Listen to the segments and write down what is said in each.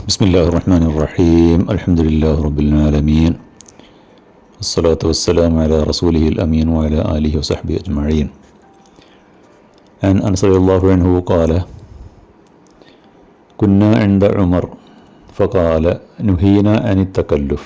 بسم الله الرحمن الرحيم الحمد لله رب العالمين الصلاة والسلام على رسوله الأمين وعلى آله وصحبه أجمعين عن أنس رضي الله عنه قال كنا عند عمر فقال نهينا عن التكلف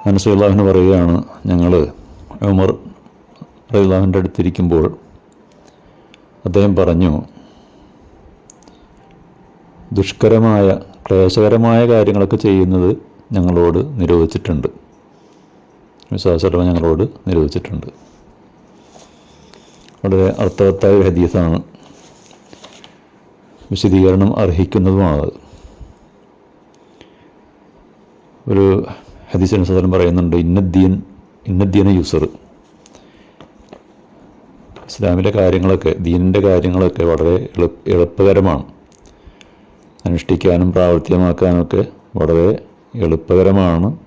അനസ് അള്ളാഹുവിന് പറയുകയാണ് ഞങ്ങൾ ഉമർ അള്ളാഹുവിൻ്റെ അടുത്തിരിക്കുമ്പോൾ അദ്ദേഹം പറഞ്ഞു ദുഷ്കരമായ ക്ലേശകരമായ കാര്യങ്ങളൊക്കെ ചെയ്യുന്നത് ഞങ്ങളോട് നിരോധിച്ചിട്ടുണ്ട്. വിശ്വാസം ഞങ്ങളോട് നിരോധിച്ചിട്ടുണ്ട്. വളരെ അർത്ഥവത്തായ ഹദീസാണ്. വിശദീകരണം അർഹിക്കുന്നതുമാണത്. ഒരു ഹദീസിന് സദനം പറയുന്നുണ്ട് ഇന്നദ്ദീൻ ഇന്നദ്ദീന യൂസർ. ഇസ്ലാമിലെ കാര്യങ്ങളൊക്കെ ദീനിന്റെ കാര്യങ്ങളൊക്കെ വളരെ എളുപ്പ എളുപ്പകരമാണ്. അനുഷ്ഠിക്കാനും പ്രാവർത്തികമാക്കാനുമൊക്കെ വളരെ എളുപ്പകരമാണ്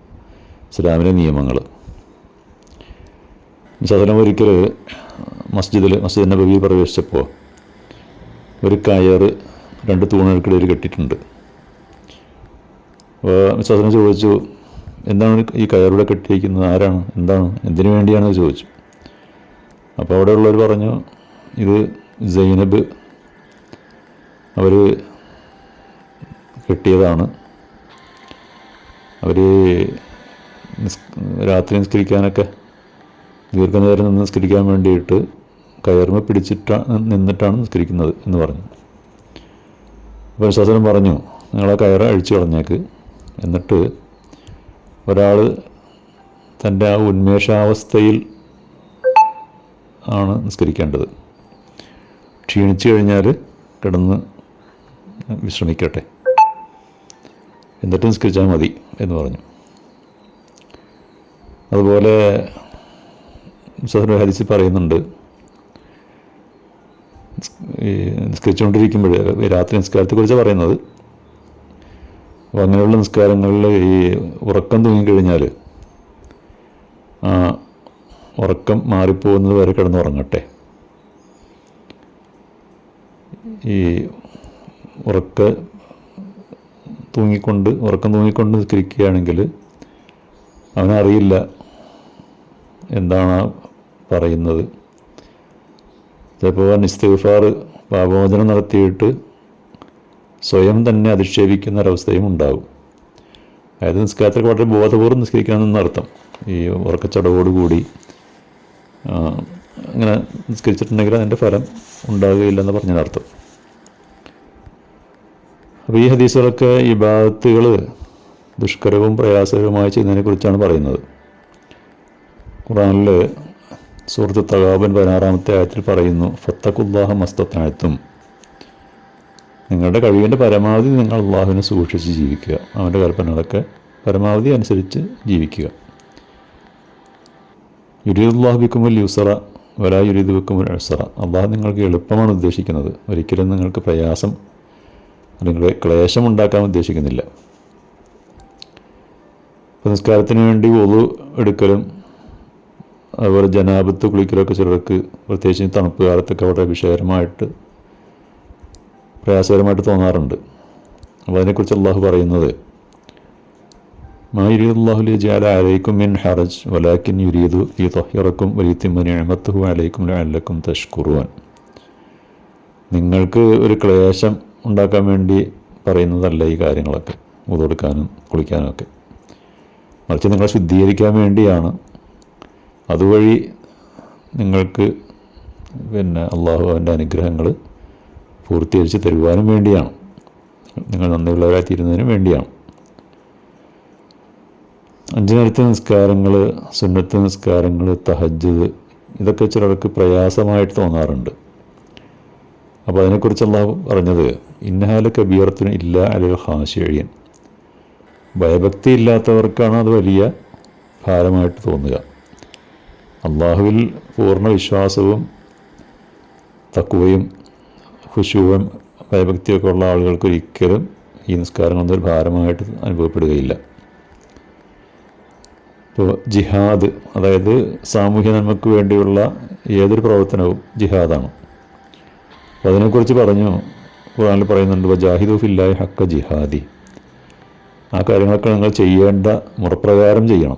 ഇസ്ലാമിലെ നിയമങ്ങൾ. സദനം ഒരിക്കൽ മസ്ജിദിൽ മസ്ജിദ് ബബി പ്രവേശിച്ചപ്പോൾ ഒരു കയറ് രണ്ട് തൂണുകൾക്കിടയിൽ കെട്ടിയിട്ടുണ്ട്. സദനം ചോദിച്ചു എന്താണ് ഈ കയറിലൂടെ കെട്ടിയിരിക്കുന്നത്? ആരാണ്? എന്താണ്? എന്തിനു വേണ്ടിയാണെന്ന് ചോദിച്ചു. അപ്പോൾ അവിടെയുള്ളവർ പറഞ്ഞു ഇത് സൈനബ്. അവർ കെട്ടിയതാണ്. അവർ രാത്രി നിസ്കരിക്കാനൊക്കെ ദീർഘനേരം നിന്ന് നിസ്കരിക്കാൻ വേണ്ടിയിട്ട് കയർമ പിടിച്ചിട്ടാണ് നിന്നിട്ടാണ് നിസ്കരിക്കുന്നത് എന്ന് പറഞ്ഞു. അപ്പോൾ ശാസനം പറഞ്ഞു നിങ്ങളെ കയറ് അഴിച്ചു കളഞ്ഞേക്ക്. എന്നിട്ട് ഒരാൾ തന്റെ ആ ഉന്മേഷാവസ്ഥയിൽ ആണ് നിസ്കരിക്കേണ്ടത്. ക്ഷീണിച്ചു കഴിഞ്ഞാൽ കിടന്ന് വിശ്രമിക്കട്ടെ. എന്നിട്ട് നിസ്കരിച്ചാൽ മതി എന്ന് പറഞ്ഞു. അതുപോലെ സഹർ ഹരിച്ച് പറയുന്നുണ്ട് ഈ നിസ്കരിച്ചുകൊണ്ടിരിക്കുമ്പോൾ രാത്രി നിസ്കാരത്തെക്കുറിച്ചാണ് പറയുന്നത്. അപ്പോൾ അങ്ങനെയുള്ള നിസ്കാരങ്ങളിൽ ഈ ഉറക്കം തൂങ്ങിക്കഴിഞ്ഞാൽ ആ ഉറക്കം മാറിപ്പോകുന്നത് വരെ കിടന്നുറങ്ങട്ടെ ഈ ഉറക്ക തൂങ്ങിക്കൊണ്ട് ഉറക്കം തൂങ്ങിക്കൊണ്ട് നിൽക്കുകയാണെങ്കിൽ അവനറിയില്ല എന്താണ് പറയുന്നത്. ചിലപ്പോൾ നിസ്തിഫാർ പാപമോചനം നടത്തിയിട്ട് സ്വയം തന്നെ അധിക്ഷേപിക്കുന്ന ഒരവസ്ഥയും ഉണ്ടാകും അതായത് നിസ്കാരത്തിൽ വളരെ ബോധപൂർവം നിസ്കരിക്കണമെന്നർത്ഥം ഈ ഉറക്കച്ചടവോടുകൂടി അങ്ങനെ നിസ്കരിച്ചിട്ടുണ്ടെങ്കിൽ അതിന്റെ ഫലം ഉണ്ടാകുകയില്ലെന്ന് പറഞ്ഞതിനർത്ഥം. അപ്പോൾ ഈ ഹദീസുകളൊക്കെ ഈ ഭാഗത്തുകൾ ദുഷ്കരവും പ്രയാസകരവുമായി ചെയ്യുന്നതിനെ കുറിച്ചാണ് പറയുന്നത്. ഖുറാനിൽ സുഹൃത്ത് തകാബൻ പതിനാറാമത്തെ ആയത്തിൽ പറയുന്നു ഫത്തഖുല്ലാഹ മസ്തത്താഴ്ത്തും നിങ്ങളുടെ കഴിവിന്റെ പരമാവധി നിങ്ങൾ അള്ളാഹുവിനെ സൂക്ഷിച്ച് ജീവിക്കുക. അവന്റെ കൽപ്പനകളൊക്കെ പരമാവധി അനുസരിച്ച് ജീവിക്കുക. യുരീദുല്ലാഹ് ബിക്കുമുൽ യുസറ വലാ യുരീദ് ബിക്കുമുൽ അഴ്സറ അള്ളാഹു നിങ്ങൾക്ക് എളുപ്പമാണ് ഉദ്ദേശിക്കുന്നത്. ഒരിക്കലും നിങ്ങൾക്ക് പ്രയാസം അല്ലെങ്കിൽ ക്ലേശം ഉണ്ടാക്കാൻ ഉദ്ദേശിക്കുന്നില്ല നിസ്കാരത്തിന് വേണ്ടി ഒതു എടുക്കലും അതുപോലെ ജനാപത്ത് കുളിക്കലൊക്കെ ചിലർക്ക് പ്രത്യേകിച്ച് തണുപ്പ് കാലത്തൊക്കെ വളരെ വിഷയകരമായിട്ട് പ്രയാസകരമായിട്ട് തോന്നാറുണ്ട്. അപ്പോൾ അതിനെക്കുറിച്ച് അള്ളാഹു പറയുന്നത് മാ യുരീദുല്ലാഹുലി ജാല അലൈക്കും മിൻ ഹറജ് വലാക്കിൻ യുരീദു ഈ തൊഹിറക്കും വലിയത്തിമ്മനി അമത്തുഹു അലൈക്കും അല്ലക്കും തഷ്കുറുവാൻ നിങ്ങൾക്ക് ഒരു ക്ലേശം ഉണ്ടാക്കാൻ വേണ്ടി പറയുന്നതല്ല ഈ കാര്യങ്ങളൊക്കെ മുതെടുക്കാനും കുളിക്കാനും ഒക്കെ. മറിച്ച് നിങ്ങളെ ശുദ്ധീകരിക്കാൻ വേണ്ടിയാണ്. അതുവഴി നിങ്ങൾക്ക് പിന്നെ അള്ളാഹു അവന്റെ അനുഗ്രഹങ്ങൾ പൂർത്തീകരിച്ച് തരുവാനും വേണ്ടിയാണ്. നിങ്ങൾ നന്ദിയുള്ളവരായി തീരുന്നതിനും വേണ്ടിയാണ്. അഞ്ചു നേരത്തെ നിസ്കാരങ്ങൾ സുന്നത്ത് നിസ്കാരങ്ങൾ തഹജ്ജത് ഇതൊക്കെ ചിലർക്ക് പ്രയാസമായിട്ട് തോന്നാറുണ്ട്. അപ്പോൾ അതിനെക്കുറിച്ച് പറഞ്ഞത് ഇന്നഹാല കബീറത്തിന് ഇല്ല അലൽ ഹാശിയഴിയൻ ഭയഭക്തി ഇല്ലാത്തവർക്കാണ് അത് വലിയ ഭാരമായിട്ട് തോന്നുക. അള്ളാഹുവിൽ പൂർണ വിശ്വാസവും തക്കുവയും ഖുശുവും ഭയഭക്തിയൊക്കെ ഉള്ള ആളുകൾക്ക് ഒരിക്കലും ഈ നിസ്കാരങ്ങളൊന്നും ഒരു ഭാരമായിട്ട് അനുഭവപ്പെടുകയില്ല. ഇപ്പോൾ ജിഹാദ് അതായത് സാമൂഹ്യ നന്മയ്ക്ക് വേണ്ടിയുള്ള ഏതൊരു പ്രവർത്തനവും ജിഹാദാണ്. അപ്പോൾ അതിനെക്കുറിച്ച് പറഞ്ഞു ഖുറാനിൽ പറയുന്നുണ്ട് ജാഹിദു ഫില്ലായി ഹക്ക ജിഹാദി. ആ കാര്യങ്ങളൊക്കെ നിങ്ങൾ ചെയ്യേണ്ട മുറപ്രകാരം ചെയ്യണം.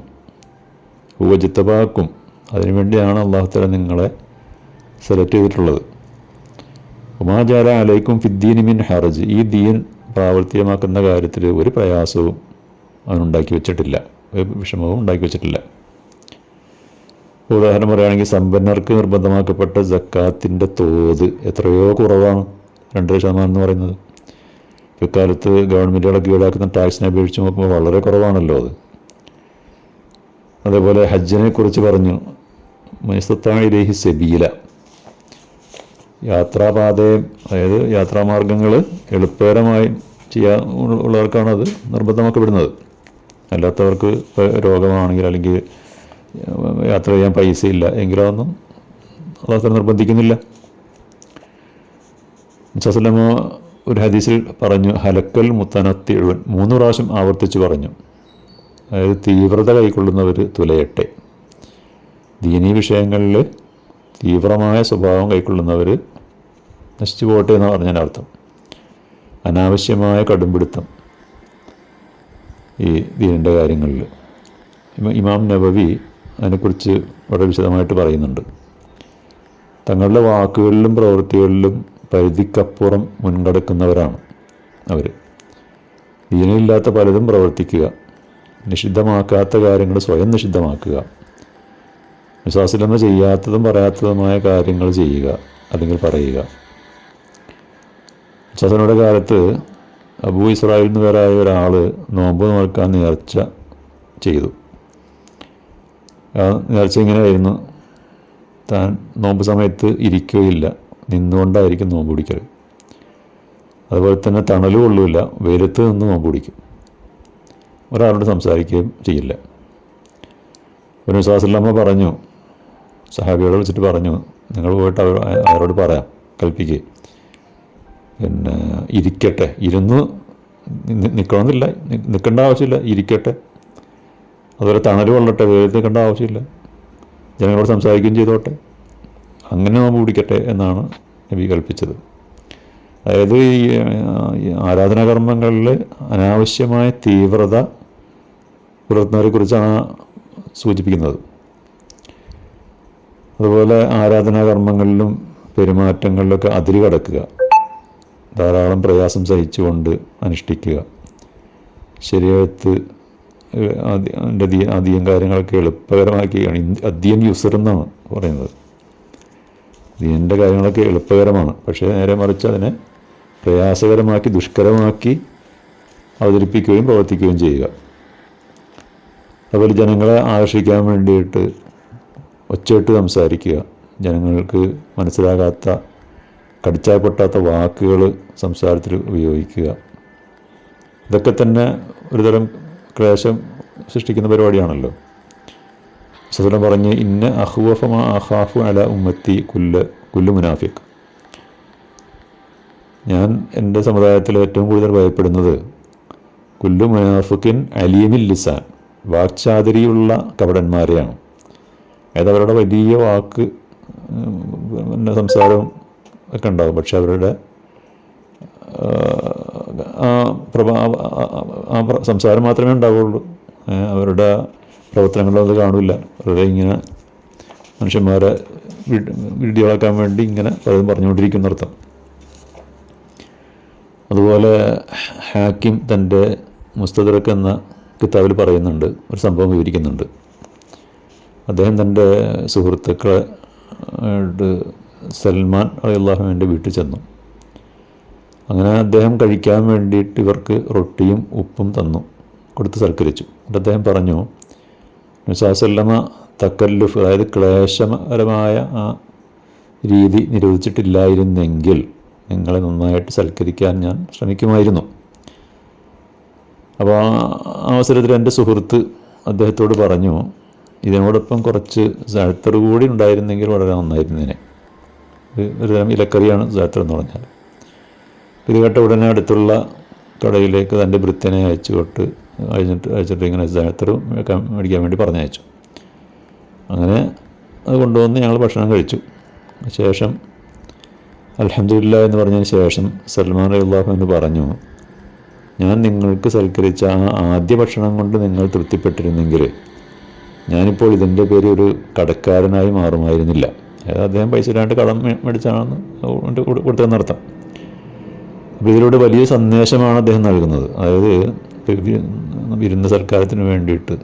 ഉപജിത്തപാക്കും അതിനുവേണ്ടിയാണ് അള്ളാഹുത്തല നിങ്ങളെ സെലക്ട് ചെയ്തിട്ടുള്ളത്. ഉമാചാര അലൈക്കും ഫിദ്ദീൻ മിൻ ഹറജ് ഈ ദീൻ പ്രാവർത്തികമാക്കുന്ന കാര്യത്തിൽ ഒരു പ്രയാസവും അവനുണ്ടാക്കി വെച്ചിട്ടില്ല. ഒരു വിഷമവും ഉണ്ടാക്കി വെച്ചിട്ടില്ല. ഉദാഹരണം പറയുകയാണെങ്കിൽ സമ്പന്നർക്ക് നിർബന്ധമാക്കപ്പെട്ട ജക്കാത്തിന്റെ തോത് എത്രയോ കുറവാണ്. രണ്ടര ശതമാനം എന്ന് പറയുന്നത്. ഇക്കാലത്ത് ഗവൺമെന്റുകളൊക്കെ ഈടാക്കുന്ന ടാക്സിനെ അപേക്ഷിച്ച് നോക്കുമ്പോൾ വളരെ കുറവാണല്ലോ അത്. അതേപോലെ ഹജ്ജിനെ കുറിച്ച് പറഞ്ഞു. മൈസത്തായിലേഹി സെബീല. യാത്രാപാതയെ അതായത് യാത്രാമാർഗങ്ങൾ എളുപ്പകരമായി ചെയ്യാൻ ഉള്ളവർക്കാണ് അത് നിർബന്ധമാക്കപ്പെടുന്നത് അല്ലാത്തവർക്ക് രോഗമാണെങ്കിൽ അല്ലെങ്കിൽ യാത്ര ചെയ്യാൻ പൈസയില്ല എങ്കിലും എങ്കിലൊന്നും അതത്ര നിർബന്ധിക്കുന്നില്ല. സസലമ ഒരു ഹദീസിൽ പറഞ്ഞു ഹലക്കൽ മുത്തനത്തി എഴുവൻ മൂന്ന് പ്രാവശ്യം ആവർത്തിച്ച് പറഞ്ഞു. അതായത് തീവ്രത കൈക്കൊള്ളുന്നവർ തുലയട്ടെ. ദീനീ വിഷയങ്ങളിൽ തീവ്രമായ സ്വഭാവം കൈക്കൊള്ളുന്നവർ നശിച്ചു പോകട്ടെ എന്ന് പറഞ്ഞതിന്റെ അർത്ഥം. അനാവശ്യമായ കടുംപിടുത്തം ഈ ദീനിന്റെ കാര്യങ്ങളിൽ ഇമാം നബവി അതിനെക്കുറിച്ച് വളരെ വിശദമായിട്ട് പറയുന്നുണ്ട്. തങ്ങളുടെ വാക്കുകളിലും പ്രവൃത്തികളിലും പരിധിക്കപ്പുറം മുൻകടക്കുന്നവരാണ് അവർ ദീനയില്ലാത്ത പലതും പ്രവർത്തിക്കുക. നിഷിദ്ധമാക്കാത്ത കാര്യങ്ങൾ സ്വയം നിഷിദ്ധമാക്കുക. വിശ്വാസിലമ്മ ചെയ്യാത്തതും പറയാത്തതുമായ കാര്യങ്ങൾ ചെയ്യുക അല്ലെങ്കിൽ പറയുക. വിശ്വാസനയുടെ കാലത്ത് അബൂ ഇസ്രായേൽ എന്ന് പേരായ ഒരാൾ നോമ്പ് നോക്കാൻ നേർച്ച ചെയ്തു. നേർച്ച ഇങ്ങനെയായിരുന്നു താൻ നോമ്പ് സമയത്ത് ഇരിക്കുകയില്ല. നിന്നുകൊണ്ടായിരിക്കും നോമ്പ് പിടിക്കൽ. അതുപോലെ തന്നെ തണൽ കൊള്ളില്ല വെയിലത്ത് നിന്ന് നോമ്പ് പിടിക്കും. ഒരാളോട് സംസാരിക്കുകയും ചെയ്യില്ല. ഒരു വിശ്വാസമില്ലമ്മ പറഞ്ഞു. സഹാബിയോട് വിളിച്ചിട്ട് പറഞ്ഞു നിങ്ങൾ പോയിട്ട് അവർ അവരോട് പറയാം കൽപ്പിക്കുക പിന്നെ ഇരിക്കട്ടെ ഇരുന്ന് നിൽക്കണമെന്നില്ല നിൽക്കേണ്ട ആവശ്യമില്ല ഇരിക്കട്ടെ. അതുപോലെ തണൽ കൊള്ളട്ടെ വെയിലത്ത് നിൽക്കേണ്ട ആവശ്യമില്ല. ജനങ്ങളോട് സംസാരിക്കുകയും ചെയ്തോട്ടെ. അങ്ങനെ നമ്മൾ പിടിക്കട്ടെ എന്നാണ് നബി കൽപ്പിച്ചത്. അതായത് ഈ ആരാധനാകർമ്മങ്ങളിൽ അനാവശ്യമായ തീവ്രത പുലർത്തുന്നവരെ കുറിച്ചാണ് സൂചിപ്പിക്കുന്നത്. അതുപോലെ ആരാധനാകർമ്മങ്ങളിലും പെരുമാറ്റങ്ങളിലൊക്കെ അതിര് കടക്കുക. ധാരാളം പ്രയാസം സഹിച്ചുകൊണ്ട് അനുഷ്ഠിക്കുക. ശരീരത്ത് അതിന്റെ അധികം കാര്യങ്ങളൊക്കെ എളുപ്പകരമാക്കി അധികം യുസർ എന്നാണ് പറയുന്നത്. ദീനിന്റെ കാര്യങ്ങളൊക്കെ എളുപ്പകരമാണ്. പക്ഷേ നേരെ മറിച്ച് അതിനെ പ്രയാസകരമാക്കി ദുഷ്കരമാക്കി അവതരിപ്പിക്കുകയും പ്രവർത്തിക്കുകയും ചെയ്യുക. അതുപോലെ ജനങ്ങളെ ആകർഷിക്കാൻ വേണ്ടിയിട്ട് ഒച്ചയിട്ട് സംസാരിക്കുക. ജനങ്ങൾക്ക് മനസ്സിലാകാത്ത കടിച്ചാൽ പൊട്ടാത്ത വാക്കുകൾ സംസാരത്തിൽ ഉപയോഗിക്കുക. ഇതൊക്കെ തന്നെ ഒരുതരം ക്ലേശം സൃഷ്ടിക്കുന്ന പരിപാടിയാണല്ലോ. സദനം പറഞ്ഞ് ഇന്ന അഹ്വഫമാ അഹാഫു അല ഉമ്മത്തി കുല്ല് കുല്ലു മുനാഫിക് ഞാൻ എന്റെ സമുദായത്തിൽ ഏറ്റവും കൂടുതൽ ഭയപ്പെടുന്നത് കുല്ലു മുനാഫിക്കിൻ അലീമിൽ ലിസാൻ വാക്ചാതിരിയുള്ള കപടന്മാരെയാണ് അതായത് അവരുടെ വലിയ വാക്ക് പിന്നെ സംസാരം ഒക്കെ ഉണ്ടാകും പക്ഷെ അവരുടെ ആ പ്രഭാ സംസാരം മാത്രമേ ഉണ്ടാവുള്ളൂ അവരുടെ പ്രവർത്തനങ്ങളൊന്നും അത് കാണില്ല വെറുതെ ഇങ്ങനെ മനുഷ്യന്മാരെ വീഡിയോളാക്കാൻ വേണ്ടി ഇങ്ങനെ പലതും പറഞ്ഞുകൊണ്ടിരിക്കുന്നർത്ഥം അതുപോലെ ഹാക്കിം തന്റെ മുസ്തദറക്ക് എന്ന കിതാബിൽ പറയുന്നുണ്ട് ഒരു സംഭവം വിവരിക്കുന്നുണ്ട്. അദ്ദേഹം തന്റെ സുഹൃത്തുക്കളെ സൽമാൻ അള്ളാഹുവിന്റെ വീട്ടിൽ ചെന്നു. അങ്ങനെ അദ്ദേഹം കഴിക്കാൻ വേണ്ടിയിട്ട് ഇവർക്ക് റൊട്ടിയും ഉപ്പും തന്നു കൊടുത്ത് സൽക്കരിച്ചു. എന്നിട്ട് അദ്ദേഹം പറഞ്ഞു നിസാസല്ലമ തക്കല്ലുഫ് അതായത് ക്ലേശകരമായ ആ രീതി നിരോധിച്ചിട്ടില്ലായിരുന്നെങ്കിൽ നിങ്ങളെ നന്നായിട്ട് സൽക്കരിക്കാൻ ഞാൻ ശ്രമിക്കുമായിരുന്നു. അപ്പോൾ ആ അവസരത്തിൽ എന്റെ സുഹൃത്ത് അദ്ദേഹത്തോട് പറഞ്ഞു ഇതിനോടൊപ്പം കുറച്ച് സാഴ്ത്തർ കൂടി ഉണ്ടായിരുന്നെങ്കിൽ വളരെ നന്നായിരുന്നതിനെ ഒരു തരം ഇലക്കറിയാണ് സാഴ്ത്തർ എന്ന് പറഞ്ഞാൽ. ഇത് കേട്ട ഉടനെ അടുത്തുള്ള കടയിലേക്ക് തന്റെ വൃത്തിനെ അയച്ചു തൊട്ട് അയച്ചിട്ട് അയച്ചിട്ട് ഇങ്ങനെ സാഴ്ത്തർ മേടിക്കാൻ വേണ്ടി പറഞ്ഞയച്ചു. അങ്ങനെ അത് കൊണ്ടുവന്ന് ഞങ്ങൾ ഭക്ഷണം കഴിച്ചു. ശേഷം അലഹമില്ല എന്ന് പറഞ്ഞതിന് ശേഷം സൽമാൻ അള്ളാഹു എന്ന് പറഞ്ഞു ഞാൻ നിങ്ങൾക്ക് സൽക്കരിച്ച ആ ആദ്യ ഭക്ഷണം കൊണ്ട് നിങ്ങൾ തൃപ്തിപ്പെട്ടിരുന്നെങ്കിൽ ഞാനിപ്പോൾ ഇതിന്റെ പേര് ഒരു കടക്കാരനായി മാറുമായിരുന്നില്ല. അതായത് അദ്ദേഹം പൈസ ഇല്ലാണ്ട് കടം മേടിച്ചാണെന്ന് കൊടുത്തതെന്നർത്ഥം. അപ്പോൾ ഇതിലൂടെ വലിയ സന്ദേശമാണ് അദ്ദേഹം നൽകുന്നത്. അതായത് വിരുന്ന് സൽക്കാരത്തിന് വേണ്ടിയിട്ട്.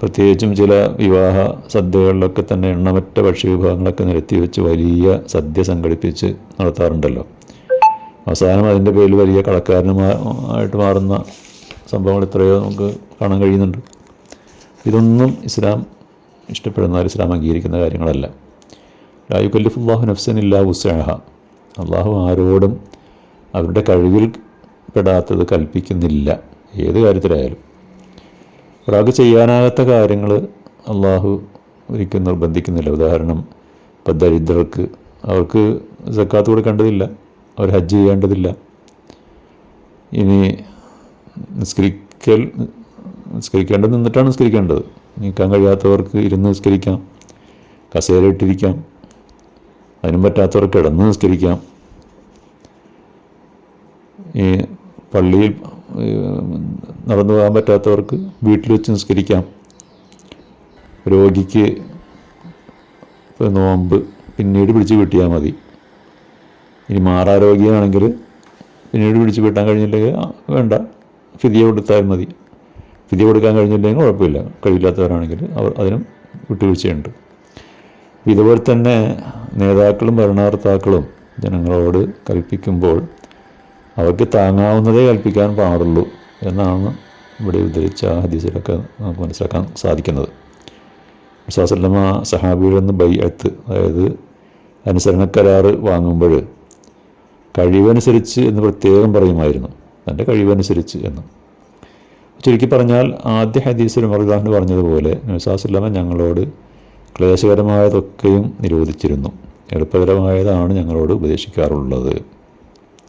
പ്രത്യേകിച്ചും ചില വിവാഹ സദ്യകളിലൊക്കെ തന്നെ എണ്ണമറ്റ ഭക്ഷ്യവിഭവങ്ങളൊക്കെ നിരത്തി വെച്ച് വലിയ സദ്യ സംഘടിപ്പിച്ച് നടത്താറുണ്ടല്ലോ. അവസാനം അതിന്റെ പേരിൽ വലിയ കടക്കാരനുമായിട്ട് മാറുന്ന സംഭവങ്ങൾ എത്രയോ നമുക്ക് കാണാൻ കഴിയുന്നുണ്ട്. ഇതൊന്നും ഇസ്ലാം ഇഷ്ടപ്പെടുന്ന ഇസ്ലാം അംഗീകരിക്കുന്ന കാര്യങ്ങളല്ല. ലായുക്കല്ലിഫുല്ലാഹു നഫ്സൻ ഇല്ലാ ഉസ്സാഹ അള്ളാഹു ആരോടും അവരുടെ കഴിവിൽ പെടാത്തത് കൽപ്പിക്കുന്നില്ല. ഏത് കാര്യത്തിലായാലും. ഒരാൾക്ക് ചെയ്യാനാകാത്ത കാര്യങ്ങൾ അള്ളാഹു ഒരിക്കലും നിർബന്ധിക്കുന്നില്ല. ഉദാഹരണം ഇപ്പം ദരിദ്രർക്ക് അവർക്ക് സക്കാത്ത് കൊടുക്കേണ്ടതില്ല. അവർ ഹജ്ജ് ചെയ്യേണ്ടതില്ല. ഇനി നിസ്കരിക്കൽ നിസ്കരിക്കേണ്ടത് നിന്നിട്ടാണ് നിസ്കരിക്കേണ്ടത്. നീക്കാൻ കഴിയാത്തവർക്ക് ഇരുന്ന് നിസ്കരിക്കാം. കസേരയിട്ടിരിക്കാം അതിനും പറ്റാത്തവർക്ക് കിടന്ന് നിസ്കരിക്കാം. ഈ പള്ളിയിൽ നടന്നു പോകാൻ പറ്റാത്തവർക്ക് വീട്ടിൽ വെച്ച് നിസ്കരിക്കാം. രോഗിക്ക് നോമ്പ് പിന്നീട് പിടിച്ച് വീട്ടിയാൽ മതി. ഇനി മാറാരോഗ്യമാണെങ്കിൽ പിന്നീട് പിടിച്ച് വീട്ടാൻ കഴിഞ്ഞില്ലെങ്കിൽ വേണ്ട. ഫിതിയ കൊടുത്താൽ മതി. ഫിതിയ കൊടുക്കാൻ കഴിഞ്ഞില്ലെങ്കിൽ കുഴപ്പമില്ല. കഴിയില്ലാത്തവരാണെങ്കിൽ അവർ അതിനും വിട്ടുവീഴ്ചയുണ്ട്. ഇതുപോലെ തന്നെ നേതാക്കളും ഭരണകർത്താക്കളും ജനങ്ങളോട് കൽപ്പിക്കുമ്പോൾ അവർക്ക് താങ്ങാവുന്നതേ കൽപ്പിക്കാൻ പാടുള്ളൂ എന്നാണ് ഇവിടെ ഉദ്ധരിച്ച ഹദീസിലൊക്കെ നമുക്ക് മനസ്സിലാക്കാൻ സാധിക്കുന്നത്. വിശ്വാസല്ലമ്മ സഹാബിയിൽ നിന്ന് ബൈഅത്ത് അതായത് അനുസരണ കരാർ വാങ്ങുമ്പോൾ കഴിവനുസരിച്ച് എന്ന് പ്രത്യേകം പറയുമായിരുന്നു. തന്റെ കഴിവനുസരിച്ച് എന്ന്. ചുരുക്കി പറഞ്ഞാൽ ആദ്യ ഹദീസിൽ മറുദാഹിന് പറഞ്ഞതുപോലെ നബിസാസുല്ലമ ഞങ്ങളോട് ക്ലേശകരമായതൊക്കെയും നിരോധിച്ചിരുന്നു. എളുപ്പകരമായതാണ് ഞങ്ങളോട് ഉപദേശിക്കാറുള്ളത്.